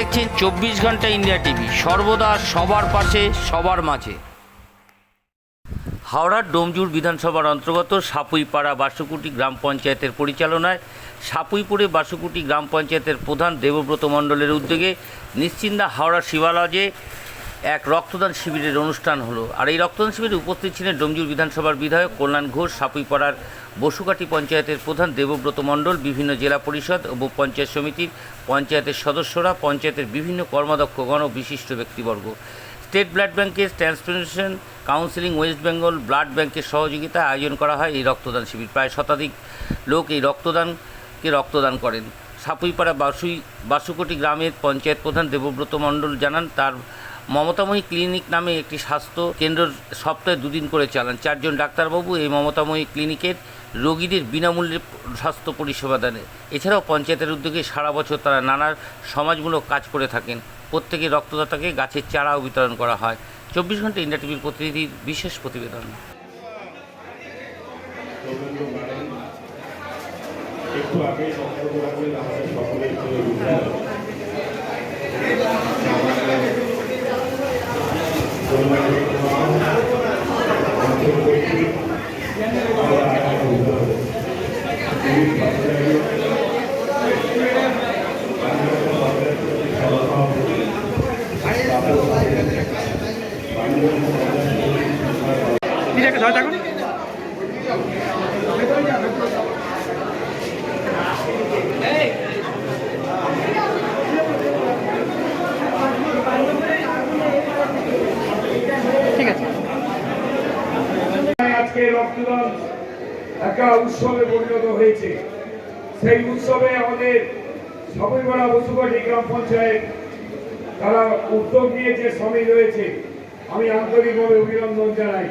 দেখছেন চব্বিশ ঘণ্টা ইন্ডিয়া টিভি। সর্বদা সবার পাশে, সবার মাঝে। হাওড়ার ডোমজুর বিধানসভার অন্তর্গত সাপুইপাড়া বাসুকুটি গ্রাম পঞ্চায়েতের পরিচালনায় সাপুইপুরে বাসুকুটি গ্রাম পঞ্চায়েতের প্রধান দেবব্রত মণ্ডলের উদ্যোগে নিশ্চিন্দা হাওড়া শিবালয়ে এক রক্তদান শিবিরের অনুষ্ঠান হলো। আর এই রক্তদান শিবিরে উপস্থিত ছিলেন ডোমজুর বিধানসভার বিধায়ক কল্যাণ ঘোষ, সাপুইপাড়ার বসুকাটি পঞ্চায়েতের প্রধান দেবব্রত মণ্ডল, বিভিন্ন জেলা পরিষদ ও পঞ্চায়েত সমিতির পঞ্চায়েতের সদস্যরা, পঞ্চায়েতের বিভিন্ন কর্মদক্ষগণ ও বিশিষ্ট ব্যক্তিবর্গ। স্টেট ব্লাড ব্যাংকের transplantation counselling West Bengal blood ব্যাংকের সহযোগিতায় আয়োজন করা হয় এই রক্তদান শিবির। প্রায় শতাধিক লোক এই রক্তদানকে রক্তদান করেন। সাপুইপাড়া বাসুই বাসুকোটি গ্রামের পঞ্চায়েত প্রধান দেবব্রত মণ্ডল জানান, তার মমতাময়ী ক্লিনিক নামে একটি স্বাস্থ্য কেন্দ্র সপ্তাহে দুদিন করে চালান। চারজন ডাক্তারবাবু এই মমতাময়ী ক্লিনিকের রোগীদের বিনামূল্যে স্বাস্থ্য পরিষেবা দেন। এছাড়াও পঞ্চায়েতের উদ্যোগে সারা বছর তারা নানা সমাজমূলক কাজ করে থাকেন। প্রত্যেকে রক্তদাতাকে গাছের চারাও বিতরণ করা হয়। চব্বিশ ঘণ্টা ইন্ডিয়া টিভির প্রতিনিধির বিশেষ প্রতিবেদন। একটু আগে নিজেকে ধরে থাকুন ঠিক আছে আজকে রক্তদান একটা উৎসবে পরিণত হয়েছে। সেই উৎসবে আমাদের সবইপাড়া বসুবাটি গ্রাম পঞ্চায়েত, তারা উদ্যোগ নিয়েছে, সমিল রয়েছে আমি আন্তরিকভাবে অভিনন্দন জানাই।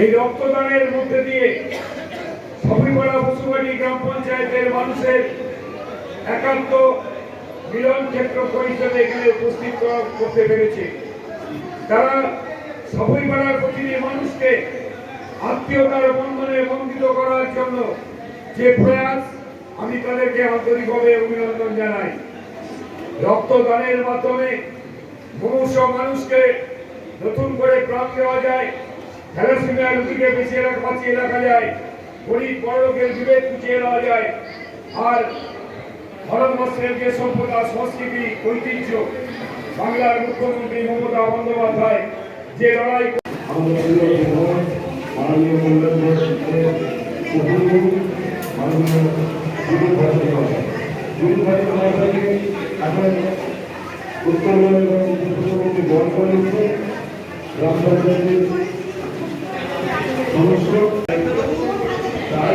এই রক্তদানের মধ্যে দিয়ে সবইপাড়া বসুবাটি গ্রাম পঞ্চায়েতের মানুষের একান্ত মিলন ক্ষেত্র পরিষদে এখানে উপস্থিত করতে পেরেছে। তারা সবই পাড়ার প্রতিটি মানুষকে আত্মীয়তার বন্ধনে বন্ধিত করার জন্য যে প্রয়াস আমি তাদেরকে আন্তরিকভাবে অভিনন্দন জানাই। রক্তদানের মাধ্যমে মুমূর্ষ মানুষকে নতুন করে প্রাণ দেওয়া যায় থ্যালাসেমিয়া রোগীকে বেঁচে রাখা বাঁচিয়ে রাখা যায়, গরিব বড়লোকের বিবেক বুঝিয়ে দেওয়া যায়, আর ভারতবর্ষের যে সভ্যতা, সংস্কৃতি, ঐতিহ্য, বাংলার মুখ্যমন্ত্রী মমতা বন্দ্যোপাধ্যায় যে লড়াই আমাদের মাননীয় মন্ডল উপস্থিত মাননীয় দিলীপ ভট্টাচার্য দিলীপ ভট্টাচার্যকে এখন উত্তরবঙ্গের মুখ্যমন্ত্রী বহন করে নিচ্ছে। গ্রাম পঞ্চায়েতের সমস্ত একটা গ্রাম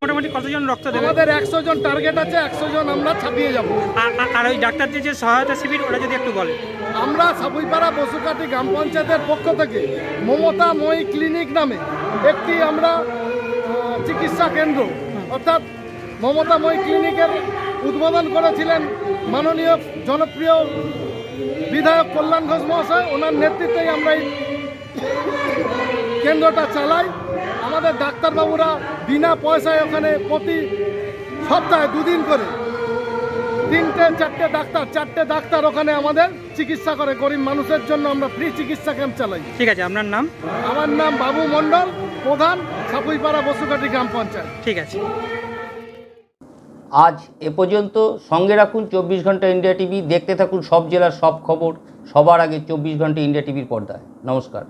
মোটামুটি কতজন রক্ত দেবে? আমাদের একশো জন টার্গেট আছে একশো জন আমরা ছাপিয়ে যাব। আর- ওই ডাক্তারদের যে সহায়তা শিবির ওটা যদি একটু বলে। আমরা বসুকাটি গ্রাম পঞ্চায়েতের পক্ষ থেকে মমতা মই ক্লিনিক নামে একটি আমরা চিকিৎসা কেন্দ্র অর্থাৎ মমতা মই ক্লিনিকের উদ্বোধন করেছিলেন মাননীয় জনপ্রিয় বিধায়ক কল্যাণ ঘোষ মহাশয়। ওনার নেতৃত্বেই আমরা এই কেন্দ্রটা চালাই। আমাদের ডাক্তারবাবুরা বিনা পয়সায় ওখানে প্রতি সপ্তাহে দুদিন করে তিনটে চারটে ডাক্তার চারটে ডাক্তার ওখানে আমাদের চিকিৎসা করে। গরিব মানুষের জন্য আমরা ফ্রি চিকিৎসা ক্যাম্প চালাই। ঠিক আছে আপনার নাম? আমার নাম বাবু মণ্ডল প্রধান সাপুইপাড়া বসুকাটি গ্রাম পঞ্চায়েত। ঠিক আছে। আজ এ পর্যন্ত সঙ্গে রাখুন চব্বিশ ঘণ্টা ইন্ডিয়া টিভি। দেখতে থাকুন সব জেলার সব খবর। সবার আগে চব্বিশ ঘণ্টা ইন্ডিয়া টিভির পর্দায়। নমস্কার।